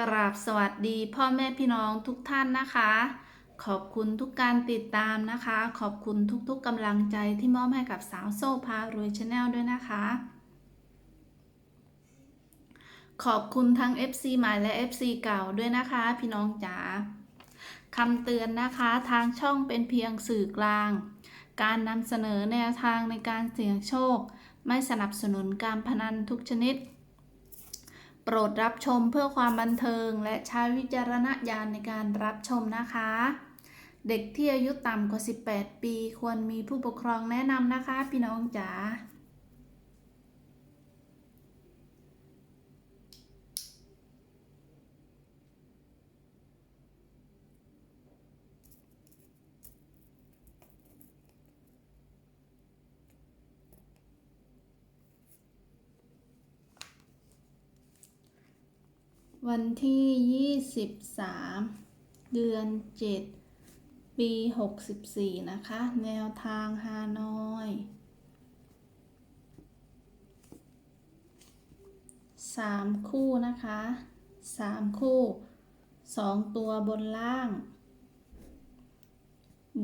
กราบสวัสดีพ่อแม่พี่น้องทุกท่านนะคะ ขอบคุณทุกการติดตามนะคะ ขอบคุณทุกๆกำลังใจที่มอบให้กับสาวโซ่พารวยชาแนลด้วยนะคะ ขอบคุณทั้ง FC ใหม่และ FC เก่าด้วยนะคะ พี่น้องจ๋าคำเตือนนะคะทางช่องเป็นเพียงสื่อกลาง การนำเสนอแนวทางในการเสี่ยงโชค ไม่สนับสนุนการพนันทุกชนิด โปรดรับชมเพื่อความบันเทิง และใช้วิจารณญาณในการรับชมนะคะ เด็กที่อายุต่ำกว่า 18 ปี ควรมีผู้ปกครองแนะนำนะคะ พี่น้องจ๋า วันที่ 23 เดือน 7 ปี 64 นะคะ แนวทางฮานอยสามคู่นะคะสามคู่สองตัวบนล่าง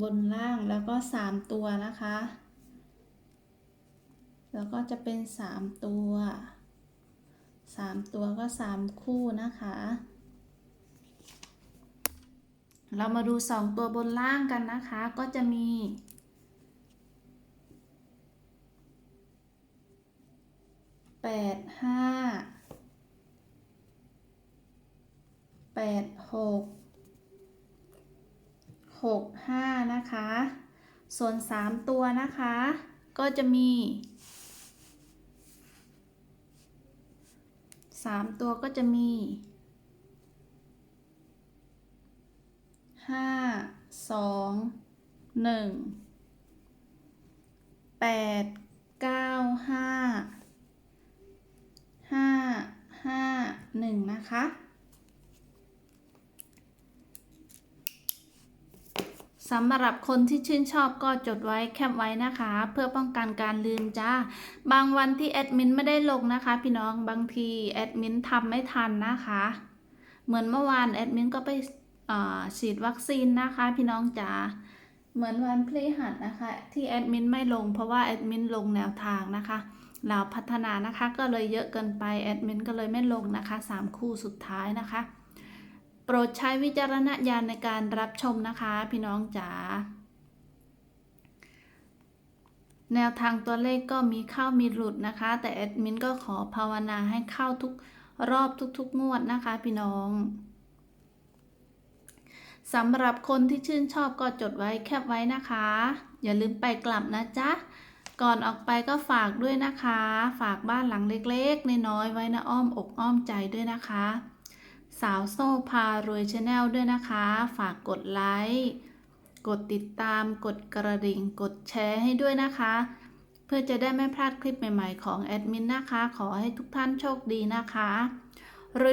บนล่างแล้วก็สามตัวนะคะ แล้วก็จะเป็นสามตัว สามตัวก็สามคู่นะคะ เรามาดูสองตัวบนล่างกันนะคะ ก็จะมีแปดห้าแปดหกหกห้านะคะ ส่วนสามตัวนะคะ ก็จะมี สามตัวก็จะมีห้าสองหนึ่งแปดเก้าห้าห้าห้าหนึ่งนะคะ สำหรับคนที่ชื่นชอบก็จดไว้แคปไว้นะคะ เพื่อป้องกันการลืมจ้า บางวันที่แอดมินไม่ได้ลงนะคะ พี่น้องบางทีแอดมินทำไม่ทันนะคะ เหมือนเมื่อวานแอดมินก็ไปฉีดวัคซีนนะคะพี่น้องจ๋าเหมือนวันพฤหัสนะคะ ที่แอดมินไม่ลงเพราะว่าแอดมินลงแนวทางนะคะเราพัฒนานะคะก็เลยเยอะเกินไปแอดมินก็เลยไม่ลงนะคะสามคู่สุดท้ายนะคะ โปรดใช้วิจารณญาณในการรับชมนะคะ พี่น้องจ๋าแนวทางตัวเลขก็มีเข้ามีหลุดนะคะ แต่แอดมินก็ขอภาวนาให้เข้าทุกรอบทุกๆงวดนะคะ พี่น้องสำหรับคนที่ชื่นชอบก็จดไว้แคปไว้นะคะ อย่าลืมไปกลับนะจ๊ะ ก่อนออกไปก็ฝากด้วยนะคะ ฝากบ้านหลังเล็กๆ น้อยๆไว้นะอ้อมอกอ้อมใจด้วยนะคะ สาวโซ่พารวยชาแนลด้วยนะคะ ฝากกดไลค์กดติดตามกดกระดิ่งกดแชร์ให้ด้วยนะคะ เพื่อจะได้ไม่พลาดคลิปใหม่ๆของแอดมินนะคะ ขอให้ทุกท่านโชคดีนะคะ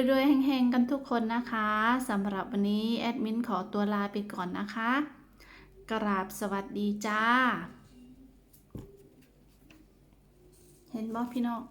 รวยๆแห่งๆกันทุกคนนะคะสำหรับวันนี้แอดมินขอตัวลาไปก่อนนะคะ กราบสวัสดีจ้า เห็นบ่พี่น้อง